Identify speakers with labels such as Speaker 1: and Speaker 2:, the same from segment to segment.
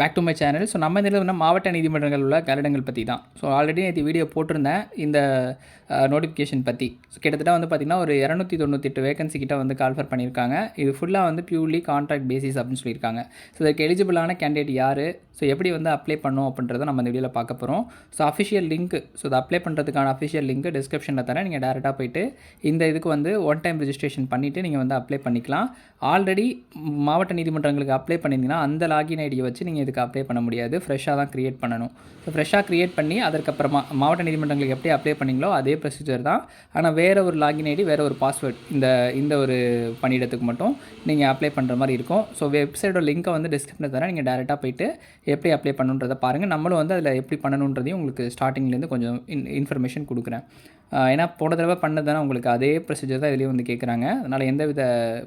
Speaker 1: Back to my channel so நம்ம இதில் வந்து மாவட்ட நீதிமன்றங்கள் உள்ள கலடங்கள் பற்றி தான். ஸோ ஆல்ரெடி நேற்று வீடியோ போட்டிருந்தேன். இந்த நோட்டிஃபிகேஷன் பற்றி ஸோ கிட்டத்தட்ட வந்து பார்த்திங்கன்னா ஒரு இரநூத்தி தொண்ணூத்தெட்டு வேகன்சி கிட்ட வந்து கால்ஃபர் பண்ணியிருக்காங்க. இது ஃபுல்லாக வந்து பியூர்லி கான்ட்ராக்ட் பேசிஸ் அப்படின்னு சொல்லியிருக்காங்க. ஸோ இதுக்கு எலிஜிபிளான கேண்டிடேட் யார்? ஸோ எப்படி வந்து அப்ளை பண்ணோம் அப்படின்றத நம்ம இந்த வீடியோவில் பார்க்க போகிறோம் ஸோ அஃபிஷியல் லிங்க் ஸோ அதை அப்ளை பண்ணுறதுக்கான அஃபிஷியல் லிங்க் டிஸ்கிரிப்ஷனில் தரேன் நீங்கள் டேரெக்டாக போயிட்டு இந்த இதுக்கு வந்து ஒன் டைம் ரிஜிஸ்ட்ரேஷன் பண்ணிவிட்டு நீங்கள் வந்து அப்ளை பண்ணிக்கலாம். ஆல்ரெடி மாவட்ட நீதிமன்றங்களுக்கு அப்ளை பண்ணியிருந்தீங்கன்னா அந்த லாகின் ஐடியை வச்சு நீங்கள் இதுக்கு அப்ளை பண்ண முடியாது. ஃப்ரெஷ்ஷாக தான் க்ரியேட் பண்ணணும். ஸோ ஃப்ரெஷ்ஷாக க்ரியேட் பண்ணி அதற்கப்புறமா மாவட்ட நீதிமன்றங்களுக்கு எப்படி அப்ளை பண்ணீங்களோ அதே ப்ரொசீஜர் தான். ஆனால் வேறு ஒரு லாகின் ஐடி வேறு ஒரு பாஸ்வேர்ட் இந்த இந்த ஒரு பணியிடத்துக்கு மட்டும் நீங்கள் அப்ளை பண்ணுற மாதிரி இருக்கும். ஸோ வெப்சைட்டோட லிங்க்கை வந்து டிஸ்கிரிப்ஷனில் தரேன். நீங்கள் டேரெக்டாக போயிட்டு எப்படி அப்ளை பண்ணுன்றதை பாருங்கள் நம்மளும் வந்து அதில் எப்படி பண்ணணுன்றதையும் உங்களுக்கு ஸ்டார்டிங்லேருந்து கொஞ்சம் இன் இன்ஃபர்மேஷன் கொடுக்குறேன். ஏன்னா போன தடவை பண்ணது தானே உங்களுக்கு அதே ப்ரொசீஜர் தான் இதுலேயும் வந்து கேட்குறாங்க அதனால் எந்த வித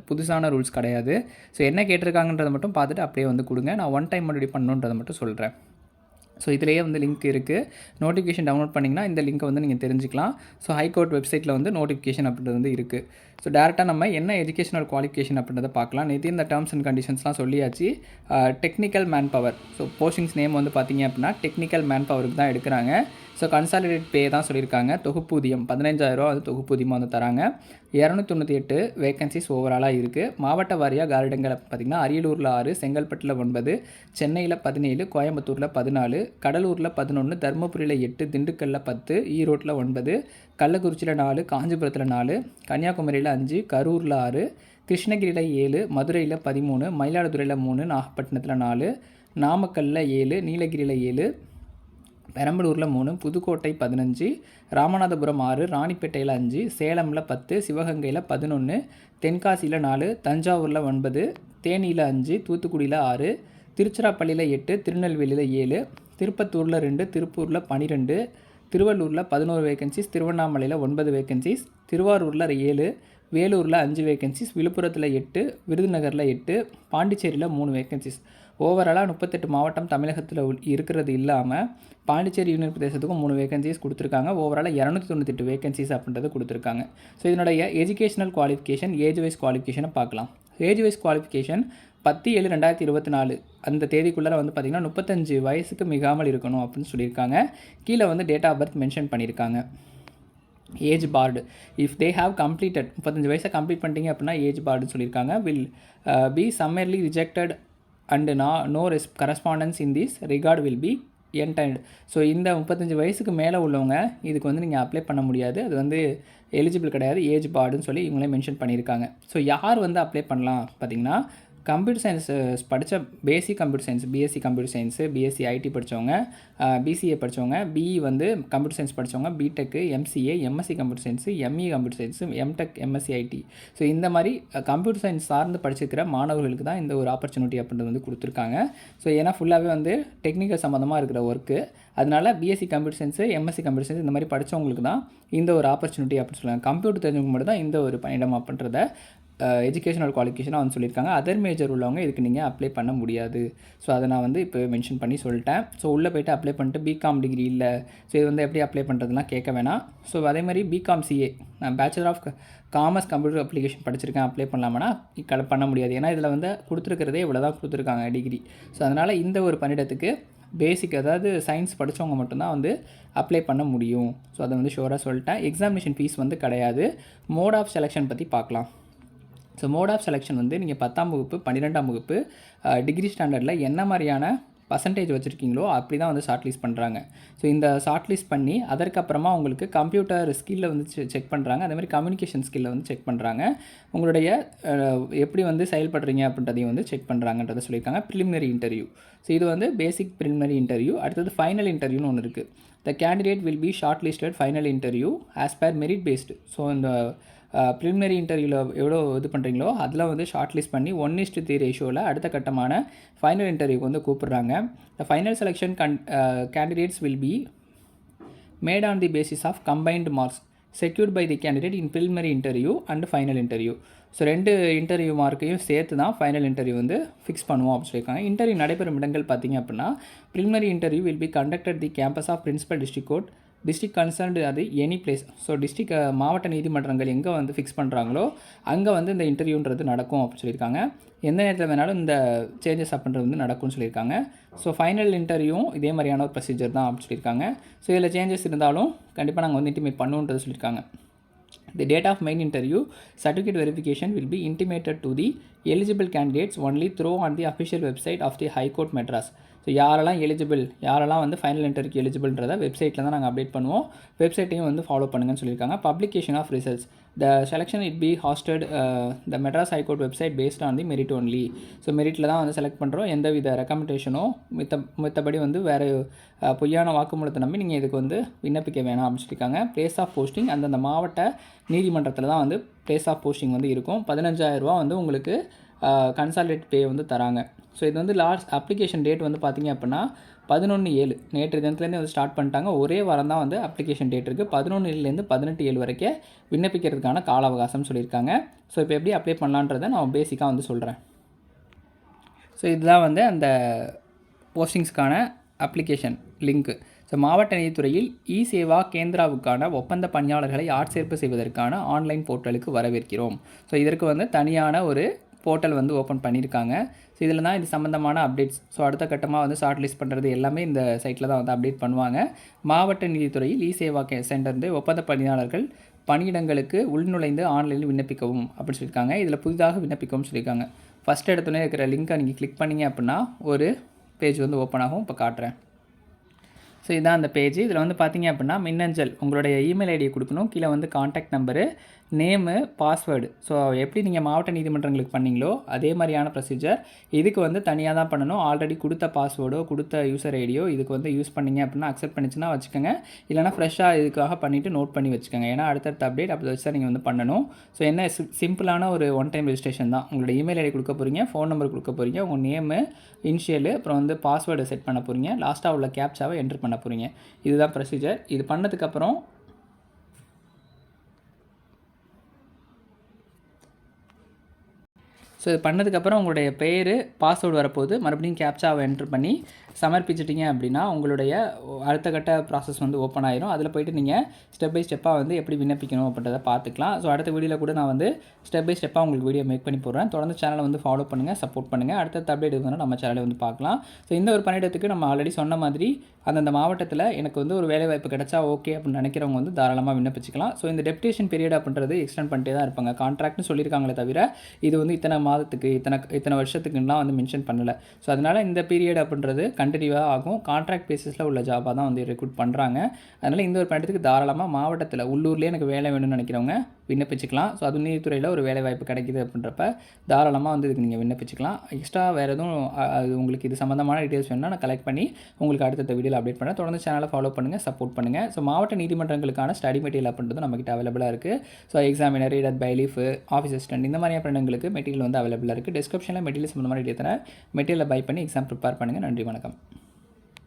Speaker 1: புதுசான ரூல்ஸ் கிடையாது. ஸோ என்ன கேட்டிருக்காங்கன்றதை மட்டும் பார்த்துட்டு அப்படியே வந்து கொடுங்க. நான் ஒன் டைம் மறுபடியும் பண்ணணுன்றதை மட்டும் சொல்கிறேன் ஸோ இதிலேயே வந்து லிங்க் இருக்குது நோட்டிஃபிகேஷன் டவுன்லோட் பண்ணிங்கன்னா இந்த லிங்க்கை வந்து நீங்கள் தெரிஞ்சுக்கலாம். ஸோ ஹைகோர்ட் வெப்சைட்டில் வந்து நோட்டிஃபிகேஷன் அப்படின்றது வந்து இருக்குது ஸோ டேரெக்டாக நம்ம என்ன எஜுகேஷனல் குவாலிஃபிகேஷன் அப்படின்றத பார்க்கலாம். நேற்று இந்த டேர்ம்ஸ் அண்ட் கண்டிஷன்ஸ்லாம் சொல்லியாச்சு. Technical man power so postings name வந்து பார்த்தீங்க அப்படின்னா டெக்னிக்கல் மேன் பவருக்கு தான் எடுக்கிறாங்க. ஸோ கன்சாலிடேட் பே தான் சொல்லியிருக்காங்க. தொகுப்பூதியம் பதினஞ்சாயிரரூவா வந்து தொகுப்பூதியமாக வந்து தராங்க. இரநூத்தி தொண்ணூற்றி எட்டு வேகன்சிஸ் ஓவராலாக இருக்குது மாவட்ட வாரியாக கார்டன்களை பார்த்திங்கன்னா அரியலூரில் ஆறு செங்கல்பட்டில் ஒன்பது சென்னையில் பதினேழு கோயம்புத்தூரில் பதினாலு கடலூரில் பதினொன்று தருமபுரியில் எட்டு திண்டுக்கல்லில் பத்து ஈரோட்டில் ஒன்பது கள்ளக்குறிச்சியில் நாலு காஞ்சிபுரத்தில் நாலு கன்னியாகுமரியில் அஞ்சு கரூரில் ஆறு கிருஷ்ணகிரியில் ஏழு மதுரையில் பதிமூணு மயிலாடுதுறையில் மூணு நாகப்பட்டினத்தில் நாலு நாமக்கல்லில் ஏழு நீலகிரியில் ஏழு பெரம்பலூரில் மூணு புதுக்கோட்டை பதினஞ்சு ராமநாதபுரம் ஆறு ராணிப்பேட்டையில் அஞ்சு சேலமில் பத்து சிவகங்கையில் பதினொன்று தென்காசியில் நாலு தஞ்சாவூரில் ஒன்பது தேனியில் அஞ்சு தூத்துக்குடியில் ஆறு திருச்சிராப்பள்ளியில் எட்டு திருநெல்வேலியில் ஏழு திருப்பத்தூரில் ரெண்டு திருப்பூரில் பன்னிரெண்டு திருவள்ளூரில் பதினோரு வேகன்சிஸ் திருவண்ணாமலையில் ஒன்பது வேகன்சிஸ் திருவாரூரில் ஏழு வேலூரில் அஞ்சு வேகன்சிஸ் விழுப்புரத்தில் எட்டு விருதுநகரில் எட்டு பாண்டிச்சேரியில் மூணு வேகன்சிஸ் ஓவராலாக முப்பத்தெட்டு மாவட்டம் தமிழகத்தில் உள் இருக்கிறது இல்லாமல் பாண்டிச்சேரி யூனியன் பிரதேசத்துக்கும் மூணு வேகன்சிஸ் கொடுத்துருக்காங்க. ஓவராலாக இரநூத்தி தொண்ணூத்தெட்டு வேகன்சிஸ் அப்படின்றது கொடுத்துருக்காங்க. ஸோ இதனுடைய எஜுகேஷனல் குவாலிஃபிகேஷன் ஏஜ் வைஸ் குவாலிஃபிகேஷனை பார்க்கலாம். ஏஜ் வைஸ் குவாலிஃபிகேஷன் பத்து ஏழு ரெண்டாயிரத்தி இருபத்தி நாலு. அந்த தேதிக்குள்ளே வந்து பார்த்திங்கன்னா முப்பத்தஞ்சு வயசுக்கு மிகாமல் இருக்கணும் அப்படின்னு சொல்லியிருக்காங்க. கீழே வந்து டேட் ஆஃப் பர்த் மென்ஷன் பண்ணியிருக்காங்க. Age barred. If they have completed முப்பத்தஞ்சு வயசை கம்ப்ளீட் பண்ணிட்டீங்க அப்படின்னா ஏஜ் பார்டுன்னு சொல்லியிருக்காங்க. Will be summarily rejected and no no rest correspondence in this regard will be entertained so இந்த முப்பத்தஞ்சு வயசுக்கு மேலே உள்ளவங்க இதுக்கு வந்து நீங்கள் அப்ளை பண்ண முடியாது. அது வந்து எலிஜிபிள் கிடையாது. ஏஜ் பார்டுன்னு சொல்லி இவங்களே மென்ஷன் பண்ணியிருக்காங்க. ஸோ யார் வந்து அப்ளை பண்ணலாம் பார்த்தீங்கன்னா கம்ப்யூட்டர் சயின்ஸ் படித்த basic computer science BSc computer science BSc IT படித்தவங்க பிசிஏ படித்தவங்க பிஇ வந்து கம்ப்யூட்டர் சயின்ஸ் படித்தவங்க BTech MCA MSc computer science ME computer science MTech MSc IT so இந்த மாதிரி கம்ப்யூட்டர் சயின்ஸ் சார்ந்து படிச்சிருக்கிற மாணவர்களுக்கு தான் இந்த ஒரு ஆப்பர்ச்சுனிட்டி அப்படின்றது வந்து கொடுத்துருக்காங்க. ஸோ ஏன்னா ஃபுல்லாகவே வந்து டெக்னிக்கல் சம்மந்தமாக இருக்கிற ஒர்க்கு அதனால் BSc computer science MSc computer science இந்த மாதிரி படித்தவங்களுக்கு தான் இந்த ஒரு ஆப்பர்ச்சுனிட்டி அப்படின்னு சொல்லுவாங்க. கம்ப்யூட்டர் தெரிஞ்சவங்க மட்டும் தான் இந்த ஒரு பணியிடம் அப்படின்றத எஜுகேஷனல் குவாலிஃபிகேஷனாக வந்து சொல்லியிருக்காங்க. அதர் மேஜர் உள்ளவங்க இதுக்கு நீங்கள் அப்ளை பண்ண முடியாது. ஸோ அதை நான் வந்து இப்போ மென்ஷன் பண்ணி சொல்லிட்டேன். ஸோ உள்ளே போய்ட்டு அப்ளை பண்ணிட்டு பிகாம் டிகிரி இல்லை. ஸோ இது வந்து எப்படி அப்ளை பண்ணுறதுலாம் கேட்க வேணாம். ஸோ அதே மாதிரி பிகாம் சிஏ நான் bachelor of commerce computer application படிச்சிருக்கேன். அப்ளை பண்ணலாமானா க பண்ண முடியாது. ஏன்னா இதில் வந்து கொடுத்துருக்கிறதே இவ்வளோ தான் கொடுத்துருக்காங்க டிகிரி ஸோ அதனால் இந்த ஒரு பணியிடத்துக்கு பேசிக் அதாவது சயின்ஸ் படித்தவங்க மட்டும்தான் வந்து அப்ளை பண்ண முடியும். ஸோ அதை வந்து ஷோராக சொல்லிட்டேன். எக்ஸாமினேஷன் ஃபீஸ் வந்து கிடையாது. மோட் ஆஃப் செலெக்ஷன் பற்றி பார்க்கலாம். ஸோ மோட் ஆஃப் செலெக்ஷன் வந்து நீங்கள் பத்தாம் வகுப்பு பன்னிரெண்டாம் வகுப்பு டிகிரி ஸ்டாண்டர்டில் என்ன மாதிரியான பர்சன்டேஜ் வச்சுருக்கீங்களோ அப்படி தான் வந்து ஷார்ட் லிஸ்ட் பண்ணுறாங்க ஸோ இந்த ஷார்ட் லிஸ்ட் பண்ணி அதற்கப்புறமா உங்களுக்கு கம்ப்யூட்டர் ஸ்கில்லை வந்து செக் பண்ணுறாங்க அதே மாதிரி கம்யூனிகேஷன் ஸ்கில்லை வந்து செக் பண்ணுறாங்க உங்களுடைய எப்படி வந்து செயல்படுறீங்க அப்படின்றதையும் வந்து செக் பண்ணுறாங்கன்றதை சொல்லியிருக்காங்க. ப்ரிலிமினரி இன்டர்வியூ ஸோ இது வந்து பேசிக் ப்ரிலிமினரி இன்டர்வியூ அடுத்தது ஃபைனல் இன்டர்வியூன்னு ஒன்று இருக்குது the candidate will be short listed final interview as per merit based so இந்த ப்ரிலிமினரி இன்டர்வியூவில் எவ்வளோ இது பண்ணுறீங்களோ அதில் வந்து ஷார்ட் லிஸ்ட் பண்ணி ஒன் இஸ்ட் த்ரீ ரேஷியோவில் அடுத்த கட்டமான ஃபைனல் இன்டர்வியூக்கு வந்து கூப்பிட்றாங்க. The final selection can candidates will be made on the basis of combined marks secured by the candidate in preliminary interview and final interview so ரெண்டு இன்டர்வியூ மார்க்கையும் சேர்த்து தான் ஃபைனல் இன்டர்வியூ வந்து ஃபிக்ஸ் பண்ணுவோம் அப்படின்னு சொல்லியிருக்காங்க. இன்டர்வியூ நடைபெறும் இடங்கள் பார்த்தீங்க அப்படின்னா preliminary interview will be conducted the campus of principal district court district concerned அது எனி பிளேஸ் ஸோ டிஸ்ட்ரிக் மாவட்ட நீதிமன்றங்கள் எங்கே வந்து ஃபிக்ஸ் பண்ணுறாங்களோ அங்கே வந்து இந்த இன்டர்வியூன்றது நடக்கும் அப்படின்னு சொல்லியிருக்காங்க. எந்த நேரத்தில் வேணாலும் இந்த சேஞ்சஸ் அப்படின்றது வந்து நடக்கும்னு சொல்லியிருக்காங்க. ஸோ ஃபைனல் இன்டர்வியூவும் இதே மாதிரியான ஒரு ப்ரொசீஜர் தான் அப்படின்னு சொல்லியிருக்காங்க. ஸோ இதில் சேஞ்சஸ் இருந்தாலும் கண்டிப்பாக நாங்கள் வந்து இன்டிமேட் பண்ணுன்றது சொல்லியிருக்காங்க. The date of main interview certificate verification will be intimated to the eligible candidates only through on the official website of the high court Madras so யாரெல்லாம் எலிஜிபிள் யாரெல்லாம் வந்து ஃபைனல் இன்டர்வியூக்கு எலிஜிபிள்ன்றத வெப்சைட்டில் தான் நாங்கள் அப்டேட் பண்ணுவோம். வெப்சைட்டையும் வந்து ஃபாலோ பண்ணுங்கன்னு சொல்லியிருக்காங்க. Publication of results the selection it be hosted the Madras high court website based on the merit only so மெரிட்டில் தான் வந்து செலக்ட் பண்ணுறோம் எந்த வித ரெக்கமெண்டேஷனோ மித்த மித்தபடி வந்து வேறு பொய்யான வாக்குமூலத்தை நம்பி நீங்கள் இதுக்கு வந்து விண்ணப்பிக்க வேணாம் அப்படின்னு சொல்லியிருக்காங்க. பிளேஸ் ஆஃப் போஸ்டிங் அந்தந்த மாவட்ட நீதிமன்றத்தில் தான் வந்து பிளேஸ் ஆஃப் போஸ்டிங் வந்து இருக்கும். பதினஞ்சாயிரரூபா வந்து உங்களுக்கு கன்சால்டேட் பே வந்து தராங்க. ஸோ இது வந்து லாஸ்ட் அப்ளிகேஷன் டேட் வந்து பார்த்திங்க அப்படின்னா பதினொன்று ஏழு. நேற்று தினத்துலேருந்து வந்து ஸ்டார்ட் பண்ணிட்டாங்க. ஒரே வாரம் தான் வந்து அப்ளிகேஷன் டேட் இருக்குது பதினொன்றுலேருந்து பதினெட்டு ஏழு வரைக்கும் விண்ணப்பிக்கிறதுக்கான கால அவகாசம் சொல்லியிருக்காங்க. ஸோ இப்போ எப்படி அப்ளை பண்ணலான்றதை நான் பேசிக்காக வந்து சொல்கிறேன் ஸோ இதுதான் வந்து அந்த போஸ்டிங்ஸ்க்கான அப்ளிகேஷன் லிங்க்கு ஸோ மாவட்ட நீதித்துறையில் இ சேவா கேந்திராவுக்கான ஒப்பந்த பணியாளர்களை ஆட்சேர்ப்பு செய்வதற்கான ஆன்லைன் போர்ட்டலுக்கு வரவேற்கிறோம். ஸோ இதற்கு வந்து தனியான ஒரு போர்ட்டல் வந்து ஓப்பன் பண்ணியிருக்காங்க ஸோ இதில் தான் இது சம்மந்தமான அப்டேட்ஸ் ஸோ அடுத்த கட்டமாக வந்து ஷார்ட் லிஸ்ட் பண்ணுறது எல்லாமே இந்த சைட்டில் தான் வந்து அப்டேட் பண்ணுவாங்க. மாவட்ட நீதித்துறையில் இ சேவா கே சென்டர்ந்து ஒப்பந்த பணியாளர்கள் பணியிடங்களுக்கு உள்நுழைந்து ஆன்லைனில் விண்ணப்பிக்கவும் அப்படின்னு சொல்லியிருக்காங்க இதில் புதிதாக விண்ணப்பிக்கவும் சொல்லியிருக்காங்க ஃபஸ்ட் இடத்துல இருக்கிற லிங்க்கை நீங்கள் கிளிக் பண்ணிங்க அப்படின்னா ஒரு பேஜ் வந்து ஓப்பன் ஆகும். இப்போ காட்டுறேன். ஸோ இதான் அந்த பேஜ் இதில் வந்து பார்த்தீங்க அப்படின்னா மின்னஞ்சல் உங்களுடைய இமெயில் ஐடியை கொடுக்கணும். கீழே வந்து contact number name password so எப்படி நீங்கள் மாவட்ட நீதிமன்றங்களுக்கு பண்ணீங்களோ அதே மாதிரியான ப்ரொசீஜர் இதுக்கு வந்து தனியாக தான் பண்ணணும். ஆல்ரெடி கொடுத்த பாஸ்வேர்டோ கொடுத்த யூசர் ஐடியோ இதுக்கு வந்து யூஸ் பண்ணிங்க அப்படின்னா அக்செப்ட் பண்ணிச்சுன்னா வச்சுக்கோங்க. இல்லைனா ஃப்ரெஷ்ஷாக இதுக்காக பண்ணிவிட்டு நோட் பண்ணி வச்சுக்கோங்க. ஏன்னா அடுத்தடுத்த அப்டேட் அப்படி வச்சு தான் நீங்கள் வந்து பண்ணணும். ஸோ என்ன சிம்பிளான ஒரு ஒன் டைம் ரெஜிஸ்ட்ரேஷன் தான். உங்களோட இமெயில் ஐடி கொடுக்க போகிறீங்க ஃபோன் நம்பர் கொடுக்க போகிறீங்க உங்கள் நேமு இனிஷியலு அப்புறம் வந்து பாஸ்வேர்டை செட் பண்ண போகிறீங்க லாஸ்ட்டாக உள்ள கேப்சாவை என்ட்ரு பண்ண போகிறீங்க இதுதான் ப்ரொசீஜர் இது பண்ணதுக்கப்புறம் ஸோ இது பண்ணதுக்கப்புறம் உங்களுடைய பேர் பாஸ்வேர்டு வரப்போது மறுபடியும் கேப்சாவை என்ட்ரு பண்ணி சமர்ப்பிச்சிட்டிங்க அப்படின்னா உங்களுடைய அடுத்த கட்ட ப்ராசஸ் வந்து ஓப்பன் ஆயிரும். அதில் போயிட்டு நீங்கள் ஸ்டெப் பை ஸ்டெப்பாக வந்து எப்படி விண்ணப்பிக்கணும் அப்படின்றத பார்த்துக்கலாம். ஸோ அடுத்த வீடியோவில் கூட நான் வந்து ஸ்டெப் பை ஸ்டெப்பாக உங்களுக்கு வீடியோ மேக் பண்ணி போடுறேன். தொடர்ந்து சேனலை வந்து ஃபாலோ பண்ணுங்கள் சப்போர்ட் பண்ணுங்கள் அடுத்த அப்டேட் வந்து நம்ம சேனலை வந்து பார்க்கலாம். ஸோ இந்த ஒரு பணியிடத்துக்கு நம்ம ஆல்ரெடி சொன்ன மாதிரி அந்தந்த மாவட்டத்தில் எனக்கு வந்து ஒரு வேலை வாய்ப்பு கிடைச்சா ஓகே அப்படின்னு நினைக்கிறவங்க வந்து தாராளமாக விண்ணப்பிச்சிக்கலாம். ஸோ இந்த டெப்டேஷன் பீரியட் அப்படின்றது எக்ஸ்டெண்ட் பண்ணிட்டே தான் இருப்பாங்க. கான்ட்ராக்ட்னு சொல்லியிருக்காங்களே தவிர இது வந்து இத்தனை மாதத்துக்கு இத்தனை இத்தனை வருஷத்துக்குலாம் வந்து மென்ஷன் பண்ணலை. ஸோ அதனால் இந்த பீரியட் அப்படின்றது கண்டினியூவாக ஆகும். கான்ட்ராக்ட் பேசிஸில் உள்ள ஜாபாக தான் வந்து ரெக்ரூட் பண்ணுறாங்க அதனால் இந்த ஒரு பணியத்துக்கு தாராளமாக மாவட்டத்தில் உள்ளூர்லேயே எனக்கு வேலை வேணும்னு நினைக்கிறவங்க விண்ணப்பிச்சுக்கலாம். ஸோ அது நீதித்துறையில் ஒரு வேலை வாய்ப்பு கிடைக்கிது அப்படின்றப்ப தாராளமாக வந்து இதுக்கு நீங்கள் விண்ணப்பிச்சுக்கலாம். எக்ஸ்ட்ரா வேறு எதுவும் அது உங்களுக்கு இது சம்மந்தமான டீட்டெயில்ஸ் வேணும்னா நான் கலெக்ட் பண்ணி உங்களுக்கு அடுத்த வீடியோவில் அப்டேட் பண்ணுறேன் தொடர்ந்து சேனலை ஃபாலோ பண்ணுங்கள் சப்போர்ட் பண்ணுங்கள் ஸோ மாவட்ட நீதிமன்றங்களுக்கான ஸ்டடி மெட்டீரியல் அப்படின்றது நம்மகிட்ட அவைலபிளாக இருக்குது so examiner reader bailiff office assistant இந்த மாதிரியான பணிகளுக்கு மெட்டீரியல் வந்து அவைலபிளாக இருக்குது டிஸ்கிரிப்ஷனில் மெட்டீரியல் சம்மந்தமான டீட்டெயில் மெட்டீரியலை பை பண்ணி எக்ஸாம் ப்ரிப்பேர் பண்ணுங்கள் நன்றி வணக்கம்.